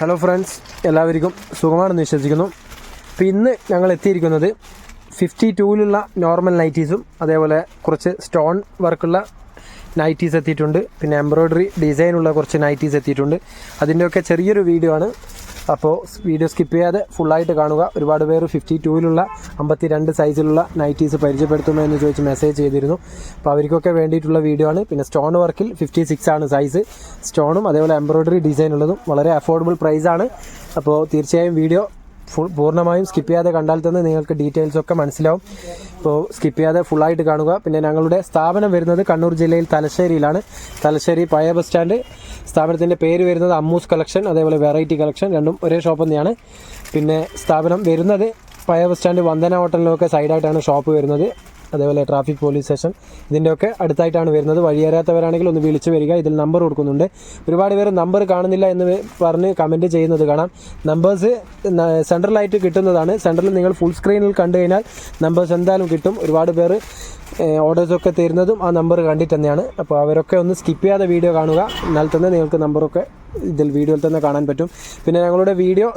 Hello friends എല്ലാവർക്കും സുഖമാണെന്ന് വിശ്വസിക്കുന്നു. അപ്പോൾ ഇന്ന് ഞങ്ങൾ എത്തിയിരിക്കുന്നത് ഫിഫ്റ്റി ടൂവിലുള്ള നോർമൽ നൈറ്റീസും അതേപോലെ കുറച്ച് സ്റ്റോൺ വർക്കുള്ള നൈറ്റീസ് എത്തിയിട്ടുണ്ട്. പിന്നെ എംബ്രോയ്ഡറി ഡിസൈനുള്ള കുറച്ച് നൈറ്റീസ് എത്തിയിട്ടുണ്ട്. അതിന്റെയൊക്കെ ചെറിയൊരു വീഡിയോ ആണ്. അപ്പോൾ വീഡിയോ സ്കിപ്പ് ചെയ്യാതെ ഫുള്ളായിട്ട് കാണുക. ഒരുപാട് പേര് ഫിഫ്റ്റി ടൂവിലുള്ള അമ്പത്തി രണ്ട് സൈസിലുള്ള നൈറ്റീസ് പരിചയപ്പെടുത്തുമോ എന്ന് ചോദിച്ച് മെസ്സേജ് ചെയ്തിരുന്നു. അപ്പോൾ അവർക്കൊക്കെ വേണ്ടിയിട്ടുള്ള വീഡിയോ ആണ്. പിന്നെ സ്റ്റോൺ വർക്കിൽ ഫിഫ്റ്റി സിക്സ് ആണ് സൈസ് സ്റ്റോണും അതേപോലെ എംബ്രോയ്ഡറി ഡിസൈൻ ഉള്ളതും വളരെ അഫോർഡബിൾ പ്രൈസാണ് അപ്പോൾ തീർച്ചയായും വീഡിയോ ഫുൾ പൂർണമായും സ്കിപ്പ് ചെയ്യാതെ കണ്ടാൽ തന്നെ നിങ്ങൾക്ക് ഡീറ്റെയിൽസ് ഒക്കെ മനസ്സിലാവും. ഇപ്പോൾ സ്കിപ്പ് ചെയ്യാതെ ഫുള്ളായിട്ട് കാണുക. പിന്നെ ഞങ്ങളുടെ സ്ഥാപനം വരുന്നത് കണ്ണൂർ ജില്ലയിൽ തലശ്ശേരിയിലാണ്. തലശ്ശേരി പഴയ ബസ് സ്റ്റാൻഡ് സ്ഥാപനത്തിന്റെ പേര് വരുന്നത് അമ്മൂസ് കളക്ഷൻ അതേപോലെ വെറൈറ്റി കളക്ഷൻ രണ്ടും ഒരേ ഷോപ്പ് തന്നെയാണ്. പിന്നെ സ്ഥാപനം വരുന്നത് പഴയ ബസ് സ്റ്റാൻഡ് വന്ദന ഹോട്ടലിനൊക്കെ സൈഡായിട്ടാണ് ഷോപ്പ് വരുന്നത്. അതേപോലെ ട്രാഫിക് പോലീസ് സ്റ്റേഷൻ. ഇതിന്റെയൊക്കെ അടുത്തായിട്ടാണ് വരുന്നത്. വഴിയറിയാത്തവരാണെങ്കിൽ ഒന്ന് വിളിച്ച് വരിക. ഇതിൽ നമ്പർ കൊടുക്കുന്നുണ്ട്. ഒരുപാട് പേര് നമ്പർ കാണുന്നില്ല എന്ന് പറഞ്ഞ് കമന്റ് ചെയ്യുന്നത് കാണാം. നമ്പേഴ്സ് സെൻട്രലായിട്ട് കിട്ടുന്നതാണ്. സെൻട്രലിൽ നിങ്ങൾ ഫുൾ സ്ക്രീനിൽ കണ്ടു കഴിഞ്ഞാൽ നമ്പേഴ്സ് എന്തായാലും കിട്ടും. ഒരുപാട് പേര് ഓർഡേഴ്സൊക്കെ തരുന്നതും ആ നമ്പർ കണ്ടിട്ട് തന്നെയാണ്. അപ്പോൾ അവരൊക്കെ ഒന്ന് സ്കിപ്പ് ചെയ്യാതെ വീഡിയോ കാണുക. എന്നാൽ തന്നെ നിങ്ങൾക്ക് നമ്പറൊക്കെ ഇതിൽ വീഡിയോയിൽ തന്നെ കാണാൻ പറ്റും. പിന്നെ ഞങ്ങളുടെ വീഡിയോ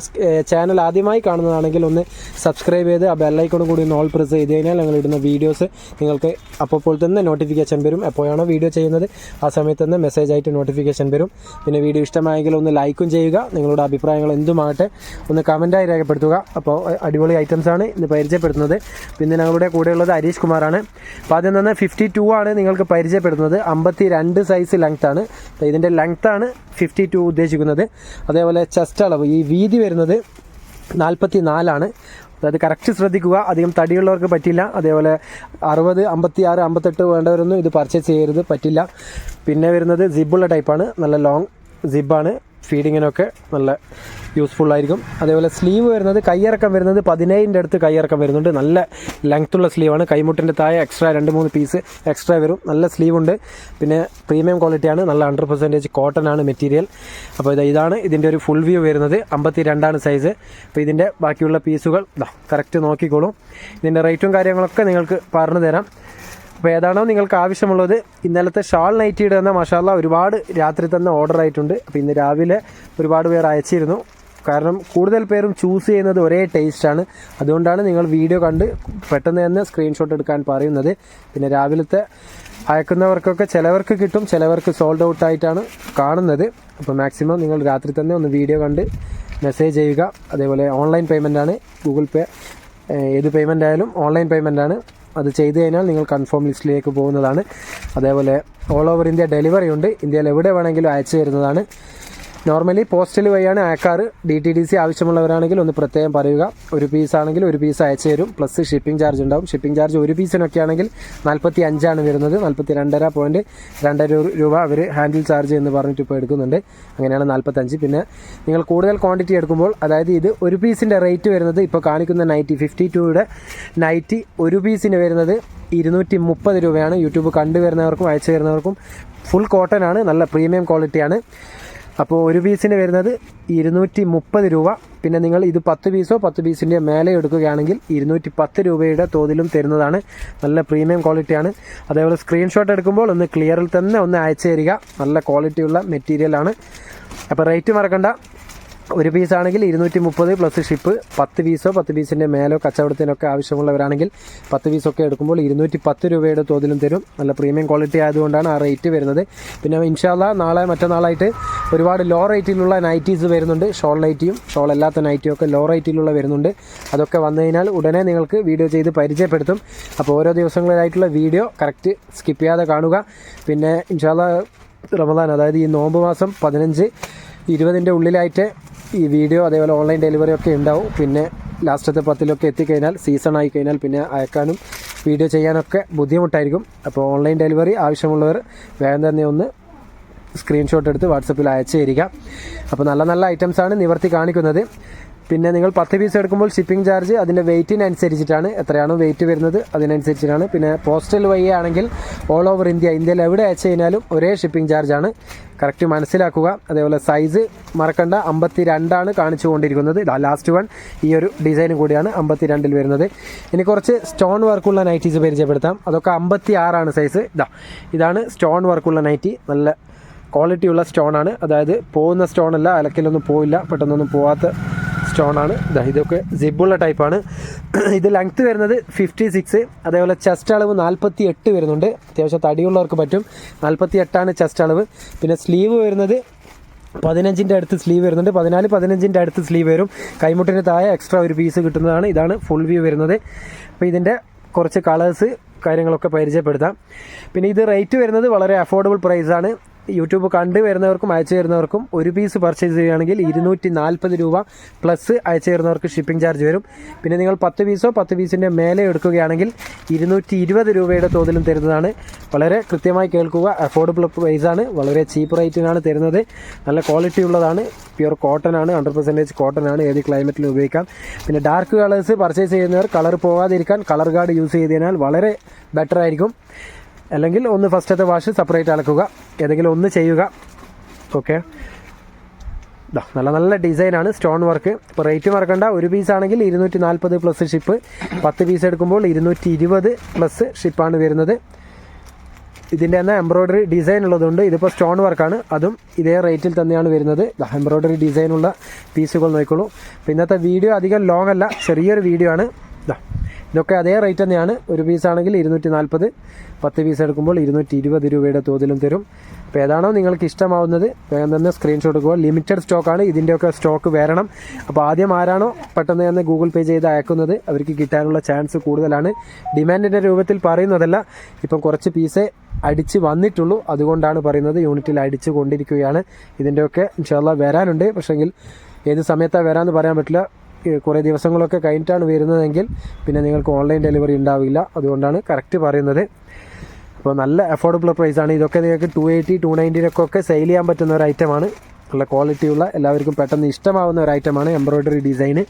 ചാനൽ ആദ്യമായി കാണുന്നതാണെങ്കിൽ ഒന്ന് സബ്സ്ക്രൈബ് ചെയ്ത് ആ ബെല്ലൈക്കോണും കൂടി ഒന്ന് ഓൾ പ്രസ് ചെയ്ത് കഴിഞ്ഞാൽ ഞങ്ങൾ ഇടുന്ന വീഡിയോസ് നിങ്ങൾക്ക് അപ്പോൾ തന്നെ നോട്ടിഫിക്കേഷൻ വരും. എപ്പോഴാണോ വീഡിയോ ചെയ്യുന്നത് ആ സമയത്ത് തന്നെ മെസ്സേജ് ആയിട്ട് നോട്ടിഫിക്കേഷൻ വരും. പിന്നെ വീഡിയോ ഇഷ്ടമായെങ്കിൽ ഒന്ന് ലൈക്കും ചെയ്യുക. നിങ്ങളുടെ അഭിപ്രായങ്ങൾ എന്തുമാകട്ടെ ഒന്ന് കമന്റായി രേഖപ്പെടുത്തുക. അപ്പോൾ അടിപൊളി ഐറ്റംസ് ആണ് ഇന്ന് പരിചയപ്പെടുത്തുന്നത്. പിന്നെ ഞങ്ങളുടെ കൂടെയുള്ളത് ഹരീഷ് കുമാറാണ്. അപ്പോൾ ആദ്യം തന്നെ ഫിഫ്റ്റി ടു ആണ് നിങ്ങൾക്ക് പരിചയപ്പെടുത്തുന്നത്. അമ്പത്തി സൈസ് ലെങ്ത്താണ് ഇതിന്റെ ലെങ്ത്താണ് ഫിഫ്റ്റി ഉദ്ദേശിക്കുന്നത്. അതേപോലെ ചെസ്റ്റ് അളവ്. ഈ വീതി വരുന്നത് നാൽപ്പത്തി നാലാണ് അതായത് കറക്റ്റ് ശ്രദ്ധിക്കുക. അധികം തടിയുള്ളവർക്ക് പറ്റില്ല. അതേപോലെ അറുപത് അമ്പത്തി ആറ് അമ്പത്തെട്ട് വേണ്ടവരൊന്നും ഇത് പർച്ചേസ് ചെയ്യരുത്. പറ്റില്ല. പിന്നെ വരുന്നത് സിബുള്ള ടൈപ്പാണ് നല്ല ലോങ് സിബാണ് ഫീഡിങ്ങിനൊക്കെ നല്ല യൂസ്ഫുൾ ആയിരിക്കും അതേപോലെ സ്ലീവ് വരുന്നത് കയ്യിറക്കം വരുന്നത് പതിനേഴിന്റെ അടുത്ത് കയ്യിറക്കം വരുന്നുണ്ട്. നല്ല ലെങ്ത്തുള്ള സ്ലീവാണ്. കൈമുട്ടിന്റെ താഴെ എക്സ്ട്രാ രണ്ട് മൂന്ന് പീസ് എക്സ്ട്രാ വരും. നല്ല സ്ലീവ് ഉണ്ട് പിന്നെ പ്രീമിയം ക്വാളിറ്റിയാണ്. നല്ല ഹൺഡ്രഡ് പെർസെന്റേജ് കോട്ടൺ ആണ് മെറ്റീരിയൽ. അപ്പോൾ ഇത് ഇതാണ് ഇതിന്റെ ഒരു ഫുൾ വ്യൂ വരുന്നത്. അമ്പത്തി രണ്ടാണ് സൈസ്. അപ്പോൾ ഇതിന്റെ ബാക്കിയുള്ള പീസുകൾ കറക്റ്റ് നോക്കിക്കോളും. ഇതിന്റെ റേറ്റും കാര്യങ്ങളൊക്കെ നിങ്ങൾക്ക് പറഞ്ഞു തരാം. അപ്പോൾ ഏതാണോ നിങ്ങൾക്ക് ആവശ്യമുള്ളത് ഇന്നലത്തെ ഷാൾ നൈറ്റിയുടെ തന്നെ മഷാല ഒരുപാട് രാത്രി തന്നെ ഓർഡർ ആയിട്ടുണ്ട്. അപ്പോൾ ഇന്ന് രാവിലെ ഒരുപാട് പേർ അയച്ചിരുന്നു. കാരണം കൂടുതൽ പേരും ചൂസ് ചെയ്യുന്നത് ഒരേ ടേസ്റ്റാണ് അതുകൊണ്ടാണ് നിങ്ങൾ വീഡിയോ കണ്ട് പെട്ടെന്ന് തന്നെ സ്ക്രീൻഷോട്ട് എടുക്കാൻ പറയുന്നത്. പിന്നെ രാവിലത്തെ അയക്കുന്നവർക്കൊക്കെ ചിലവർക്ക് കിട്ടും ചിലവർക്ക് സോൾഡ് ഔട്ട് ആയിട്ടാണ് കാണുന്നത്. അപ്പോൾ മാക്സിമം നിങ്ങൾ രാത്രി തന്നെ ഒന്ന് വീഡിയോ കണ്ട് മെസ്സേജ് ചെയ്യുക. അതേപോലെ ഓൺലൈൻ പേയ്മെന്റ് ആണ് ഗൂഗിൾ പേ ഏത് പേയ്മെന്റ് ആയാലും ഓൺലൈൻ പേയ്മെന്റ് ആണ്. അത് ചെയ്തു കഴിഞ്ഞാൽ നിങ്ങൾ കൺഫേം ലിസ്റ്റിലേക്ക് പോകുന്നതാണ്. അതേപോലെ ഓൾ ഓവർ ഇന്ത്യ ഡെലിവറി ഉണ്ട്. ഇന്ത്യയിൽ എവിടെ വേണമെങ്കിലും അയച്ചു തരുന്നതാണ്. നോർമലി പോസ്റ്റൽ വഴിയാണ് അയക്കാറ് ഡി ടി ഡി സി ആവശ്യമുള്ളവരാണെങ്കിൽ ഒന്ന് പ്രത്യേകം പറയുക. ഒരു പീസ് ആണെങ്കിൽ ഒരു പീസ് അയച്ചു തരും. പ്ലസ് ഷിപ്പിംഗ് ചാർജ് ഉണ്ടാവും. ഷിപ്പിംഗ് ചാർജ് ഒരു പീസിനൊക്കെ ആണെങ്കിൽ നാൽപ്പത്തി അഞ്ചാണ് വരുന്നത് നാൽപ്പത്തി രണ്ടര പോയിന്റ് രണ്ടര രൂപ അവർ ഹാൻഡിൽ ചാർജ് എന്ന് പറഞ്ഞിട്ട് ഇപ്പോൾ എടുക്കുന്നുണ്ട്. അങ്ങനെയാണ് നാൽപ്പത്തഞ്ച് പിന്നെ നിങ്ങൾ കൂടുതൽ ക്വാണ്ടിറ്റി എടുക്കുമ്പോൾ അതായത് ഇത് ഒരു പീസിന്റെ റേറ്റ് വരുന്നത് ഇപ്പോൾ കാണിക്കുന്ന നൈറ്റി ഫിഫ്റ്റി ടൂയുടെ നൈറ്റി ഒരു പീസിന് വരുന്നത് ഇരുന്നൂറ്റി മുപ്പത് രൂപയാണ്. യൂട്യൂബ് കണ്ടുവരുന്നവർക്കും അയച്ചു തരുന്നവർക്കും ഫുൾ കോട്ടൺ ആണ്. നല്ല പ്രീമിയം ക്വാളിറ്റിയാണ് അപ്പോൾ ഒരു പീസിന് വരുന്നത് ഇരുന്നൂറ്റി മുപ്പത് രൂപ. പിന്നെ നിങ്ങൾ ഇത് പത്ത് പീസോ പത്ത് പീസിന്റെ മേലെ എടുക്കുകയാണെങ്കിൽ ഇരുന്നൂറ്റി പത്ത് രൂപയുടെ തോതിലും തരുന്നതാണ്. നല്ല പ്രീമിയം ക്വാളിറ്റിയാണ് അതേപോലെ സ്ക്രീൻഷോട്ട് എടുക്കുമ്പോൾ ഒന്ന് ക്ലിയറിൽ തന്നെ ഒന്ന് അയച്ചു തരിക. നല്ല ക്വാളിറ്റിയുള്ള മെറ്റീരിയലാണ് അപ്പോൾ റേറ്റ് മറക്കണ്ട. ഒരു പീസാണെങ്കിൽ ഇരുന്നൂറ്റി മുപ്പത് പ്ലസ് ഷിപ്പ് പത്ത് പീസോ പത്ത് പീസിന്റെ മേലോ കച്ചവടത്തിനൊക്കെ ആവശ്യമുള്ളവരാണെങ്കിൽ പത്ത് പീസൊക്കെ എടുക്കുമ്പോൾ ഇരുന്നൂറ്റി പത്ത് രൂപയുടെ തോതിലും തരും. നല്ല പ്രീമിയം ക്വാളിറ്റി ആയതുകൊണ്ടാണ് ആ റേറ്റ് വരുന്നത്. പിന്നെ ഇൻഷാല്ല നാളെ മറ്റന്നാളായിട്ട് ഒരുപാട് ലോ റേറ്റിലുള്ള നൈറ്റീസ് വരുന്നുണ്ട്. ഷോൾ നൈറ്റിയും ഷോൾ അല്ലാത്ത നൈറ്റിയും ഒക്കെ ലോ റേറ്റിലുള്ള വരുന്നുണ്ട്. അതൊക്കെ വന്നു കഴിഞ്ഞാൽ ഉടനെ നിങ്ങൾക്ക് വീഡിയോ ചെയ്ത് പരിചയപ്പെടുത്തും. അപ്പോൾ ഓരോ ദിവസങ്ങളിലായിട്ടുള്ള വീഡിയോ കറക്റ്റ് സ്കിപ്പ് ചെയ്യാതെ കാണുക. പിന്നെ ഇൻഷാല്ല റമദാൻ അതായത് ഈ നോമ്പ് മാസം പതിനഞ്ച് ഇരുപതിന്റെ ഉള്ളിലായിട്ട് ഈ വീഡിയോ അതേപോലെ ഓൺലൈൻ ഡെലിവറി ഒക്കെ ഉണ്ടാവും. പിന്നെ ലാസ്റ്റത്തെ പത്തിലൊക്കെ എത്തിക്കഴിഞ്ഞാൽ സീസൺ ആയി കഴിഞ്ഞാൽ പിന്നെ അയക്കാനും വീഡിയോ ചെയ്യാനൊക്കെ ബുദ്ധിമുട്ടായിരിക്കും. അപ്പോൾ ഓൺലൈൻ ഡെലിവറി ആവശ്യമുള്ളവർ വേഗം തന്നെ ഒന്ന് സ്ക്രീൻഷോട്ട് എടുത്ത് വാട്സപ്പിൽ അയച്ചു തരിക. അപ്പോൾ നല്ല നല്ല ഐറ്റംസാണ് നിവർത്തി കാണിക്കുന്നത്. പിന്നെ നിങ്ങൾ പത്ത് പീസ് എടുക്കുമ്പോൾ ഷിപ്പിംഗ് ചാർജ് അതിന്റെ വെയിറ്റിനനുസരിച്ചിട്ടാണ് എത്രയാണോ വെയിറ്റ് വരുന്നത് അതിനനുസരിച്ചിട്ടാണ്. പിന്നെ പോസ്റ്റൽ വഴി ആണെങ്കിൽ ഓൾ ഓവർ ഇന്ത്യ ഇന്ത്യയിൽ എവിടെ അയച്ചു കഴിഞ്ഞാലും ഒരേ ഷിപ്പിംഗ് ചാർജാണ് കറക്റ്റ് മനസ്സിലാക്കുക. അതേപോലെ സൈസ് മറക്കണ്ട. അമ്പത്തി രണ്ടാണ് കാണിച്ചു കൊണ്ടിരിക്കുന്നത്. ലാസ്റ്റ് വൺ ഈ ഒരു ഡിസൈനും കൂടിയാണ് അമ്പത്തി രണ്ടിൽ വരുന്നത്. ഇനി കുറച്ച് സ്റ്റോൺ വർക്കുള്ള നൈറ്റീസ് പരിചയപ്പെടുത്താം. അതൊക്കെ അമ്പത്തി ആറാണ് സൈസ് ഇതാ ഇതാണ് സ്റ്റോൺ വർക്കുള്ള നൈറ്റി നല്ല ക്വാളിറ്റിയുള്ള സ്റ്റോണാണ് അതായത് പോകുന്ന സ്റ്റോണല്ല അലക്കിലൊന്നും പോയില്ല പെട്ടെന്നൊന്നും പോവാത്ത സ്റ്റോണാണ് ഇതാ ഇതൊക്കെ സിബുള്ള ടൈപ്പാണ് ഇത് ലെങ്ത്ത് വരുന്നത് ഫിഫ്റ്റി സിക്സ് അതേപോലെ ചെസ്റ്റ് അളവ് നാൽപ്പത്തി എട്ട് വരുന്നുണ്ട്. അത്യാവശ്യം തടിയുള്ളവർക്ക് പറ്റും. നാൽപ്പത്തി എട്ടാണ് ചെസ്റ്റ് അളവ്. പിന്നെ സ്ലീവ് വരുന്നത് പതിനഞ്ചിന്റെ അടുത്ത് സ്ലീവ് വരുന്നുണ്ട്. പതിനാല് പതിനഞ്ചിന്റെ അടുത്ത് സ്ലീവ് വരും. കൈമുട്ടിന് താഴെ എക്സ്ട്രാ ഒരു പീസ് കിട്ടുന്നതാണ്. ഇതാണ് ഫുൾ വ്യൂ വരുന്നത്. അപ്പോൾ ഇതിന്റെ കുറച്ച് കളേഴ്സ് കാര്യങ്ങളൊക്കെ പരിചയപ്പെടുത്താം. പിന്നെ ഇത് റേറ്റ് വരുന്നത് വളരെ അഫോർഡബിൾ പ്രൈസാണ് യൂട്യൂബ് കണ്ടു വരുന്നവർക്കും അയച്ചു തരുന്നവർക്കും ഒരു പീസ് പർച്ചേസ് ചെയ്യുകയാണെങ്കിൽ ഇരുന്നൂറ്റി നാൽപ്പത് രൂപ പ്ലസ് അയച്ചു തരുന്നവർക്ക് ഷിപ്പിംഗ് ചാർജ് വരും. പിന്നെ നിങ്ങൾ പത്ത് പീസോ പത്ത് പീസിന്റെ മേലെ എടുക്കുകയാണെങ്കിൽ ഇരുന്നൂറ്റി ഇരുപത് രൂപയുടെ തോതിലും തരുന്നതാണ്. വളരെ കൃത്യമായി കേൾക്കുക. അഫോർഡബിൾ ആണ്. വളരെ ചീപ്പ് റേറ്റിനാണ് തരുന്നത്. നല്ല ക്വാളിറ്റി ഉള്ളതാണ്. പ്യുർ കോട്ടൺ ആണ്. ഹൺഡ്രഡ് പെർസെന്റേജ് കോട്ടൺ ആണ്. ഏത് ക്ലൈമറ്റിലും ഉപയോഗിക്കാം. പിന്നെ ഡാർക്ക് കളേഴ്സ് പർച്ചേസ് ചെയ്യുന്നവർ കളർ പോകാതിരിക്കാൻ കളർ ഗാർഡ് യൂസ് ചെയ്തതിനാൽ വളരെ ബെറ്റർ ആയിരിക്കും. അല്ലെങ്കിൽ ഒന്ന് ഫസ്റ്റത്തെ വാഷ് സെപ്പറേറ്റ് അലക്കുക ഏതെങ്കിലും ഒന്ന് ചെയ്യുക. ഓക്കെ നല്ല നല്ല ഡിസൈനാണ് സ്റ്റോൺ വർക്ക് ഇപ്പോൾ റേറ്റ് മറക്കണ്ട. ഒരു പീസ് ആണെങ്കിൽ ഇരുന്നൂറ്റി നാൽപ്പത് പ്ലസ് ഷിപ്പ് പത്ത് പീസ് എടുക്കുമ്പോൾ ഇരുന്നൂറ്റി ഇരുപത് പ്ലസ് ഷിപ്പാണ് വരുന്നത്. ഇതിന്റെ തന്നെ എംബ്രോയ്ഡറി ഡിസൈൻ ഉള്ളതുകൊണ്ട് ഇതിപ്പോൾ സ്റ്റോൺ വർക്കാണ് അതും ഇതേ റേറ്റിൽ തന്നെയാണ് വരുന്നത്. എംബ്രോയ്ഡറി ഡിസൈനുള്ള പീസുകൾ നോക്കിക്കോളൂ. ഇന്നത്തെ വീഡിയോ അധികം ലോങ് അല്ല. ചെറിയൊരു വീഡിയോ ആണ്. ഇതൊക്കെ അതേ റേറ്റ് തന്നെയാണ്. ഒരു പീസ് ആണെങ്കിൽ ഇരുന്നൂറ്റി നാൽപ്പത് പത്ത് പീസ് എടുക്കുമ്പോൾ ഇരുന്നൂറ്റി ഇരുപത് രൂപയുടെ തോതിലും തരും. അപ്പോൾ ഏതാണോ നിങ്ങൾക്ക് ഇഷ്ടമാവുന്നത് വേഗം തന്നെ സ്ക്രീൻഷോട്ട് എടുക്കുക. ലിമിറ്റഡ് സ്റ്റോക്കാണ് ഇതിന്റെയൊക്കെ സ്റ്റോക്ക് വരണം. അപ്പോൾ ആദ്യം ആരാണോ പെട്ടെന്ന് തന്നെ ഗൂഗിൾ പേ ചെയ്ത് അയക്കുന്നത് അവർക്ക് കിട്ടാനുള്ള ചാൻസ് കൂടുതലാണ്. ഡിമാൻഡിന്റെ രൂപത്തിൽ പറയുന്നതല്ല ഇപ്പം കുറച്ച് പീസേ അടിച്ച് വന്നിട്ടുള്ളൂ. അതുകൊണ്ടാണ് പറയുന്നത് യൂണിറ്റിൽ അടിച്ച് കൊണ്ടിരിക്കുകയാണ്. ഇതിന്റെയൊക്കെ ഇൻഷാല്ല വരാനുണ്ട്. പക്ഷേങ്കിൽ ഏത് സമയത്താണ് വരാമെന്ന് പറയാൻ പറ്റില്ല. കുറേ ദിവസങ്ങളൊക്കെ കഴിഞ്ഞിട്ടാണ് വരുന്നതെങ്കിൽ പിന്നെ നിങ്ങൾക്ക് ഓൺലൈൻ ഡെലിവറി ഉണ്ടാവില്ല. അതുകൊണ്ടാണ് കറക്റ്റ് പറയുന്നത്. അപ്പോൾ നല്ല അഫോർഡബിൾ പ്രൈസാണ്. ഇതൊക്കെ നിങ്ങൾക്ക് ടു എയ്റ്റി ടു നയന്റിനൊക്കെ സെയിൽ ചെയ്യാൻ പറ്റുന്ന ഒരു ഐറ്റമാണ് നല്ല ക്വാളിറ്റിയുള്ള എല്ലാവർക്കും പെട്ടെന്ന് ഇഷ്ടമാവുന്ന ഒരു ഐറ്റമാണ് എംബ്രോയ്ഡറി ഡിസൈന്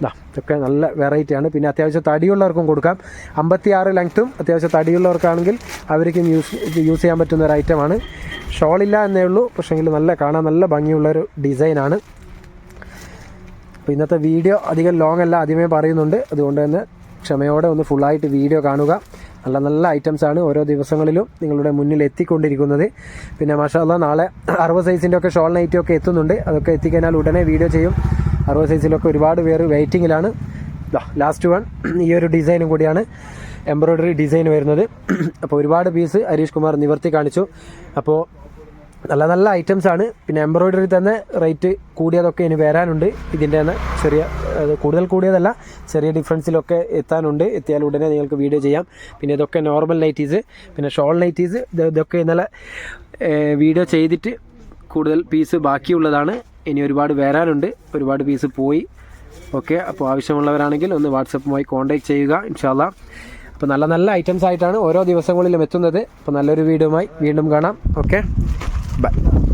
ഇതാ ഇതൊക്കെ നല്ല വെറൈറ്റിയാണ് പിന്നെ അത്യാവശ്യം തടിയുള്ളവർക്കും കൊടുക്കാം. അമ്പത്തി ആറ് ലെങ്ത്തും അത്യാവശ്യം തടിയുള്ളവർക്കാണെങ്കിൽ അവർക്കും യൂസ് യൂസ് ചെയ്യാൻ പറ്റുന്ന ഒരു ഐറ്റമാണ് ഷോളില്ല എന്നേ ഉള്ളൂ. പക്ഷേങ്കിൽ നല്ല കാണാൻ നല്ല ഭംഗിയുള്ളൊരു ഡിസൈനാണ് അപ്പോൾ ഇന്നത്തെ വീഡിയോ അധികം ലോങ് അല്ല ആദ്യമേ പറയുന്നുണ്ട്. അതുകൊണ്ട് തന്നെ ക്ഷമയോടെ ഒന്ന് ഫുള്ളായിട്ട് വീഡിയോ കാണുക. നല്ല നല്ല ഐറ്റംസ് ആണ് ഓരോ ദിവസങ്ങളിലും നിങ്ങളുടെ മുന്നിൽ എത്തിക്കൊണ്ടിരിക്കുന്നത്. പിന്നെ മാഷാല്ല നാളെ അറുപത് സൈസിന്റെ ഒക്കെ ഷോൾ നൈറ്റും ഒക്കെ എത്തുന്നുണ്ട്. അതൊക്കെ എത്തിക്കഴിഞ്ഞാൽ ഉടനെ വീഡിയോ ചെയ്യും. അറുപത് സൈസിലൊക്കെ ഒരുപാട് പേര് വെയിറ്റിങ്ങിലാണ് ലാസ്റ്റ് വൺ ഈ ഒരു ഡിസൈനും കൂടിയാണ് എംബ്രോയ്ഡറി ഡിസൈൻ വരുന്നത്. അപ്പോൾ ഒരുപാട് പീസ് ഹരീഷ് കുമാർ നിവർത്തി കാണിച്ചു. അപ്പോൾ നല്ല നല്ല ഐറ്റംസ് ആണ്. പിന്നെ എംബ്രോയിഡറി തന്നെ റേറ്റ് കൂടിയതൊക്കെ ഇനി വരാനുണ്ട്. ഇതിന്റെ തന്നെ ചെറിയ കൂടുതൽ കൂടിയതല്ല ചെറിയ ഡിഫറൻസിലൊക്കെ എത്താനുണ്ട്. എത്തിയാൽ ഉടനെ നിങ്ങൾക്ക് വീഡിയോ ചെയ്യാം. പിന്നെ ഇതൊക്കെ നോർമൽ നൈറ്റീസ് പിന്നെ ഷോൾ നൈറ്റീസ് ഇതൊക്കെ ഇന്നലെ വീഡിയോ ചെയ്തിട്ട് കൂടുതൽ പീസ് ബാക്കിയുള്ളതാണ്. ഇനി ഒരുപാട് വരാനുണ്ട്. ഒരുപാട് പീസ് പോയി. ഓക്കെ അപ്പോൾ ആവശ്യമുള്ളവരാണെങ്കിൽ ഒന്ന് വാട്സപ്പുമായി കോൺടാക്ട് ചെയ്യുക ഇൻഷാല്ല അപ്പോൾ നല്ല നല്ല ഐറ്റംസ് ആയിട്ടാണ് ഓരോ ദിവസങ്ങളിലും എത്തുന്നത്. അപ്പോൾ നല്ലൊരു വീഡിയോമായി വീണ്ടും കാണാം. ഓക്കെ. Bye.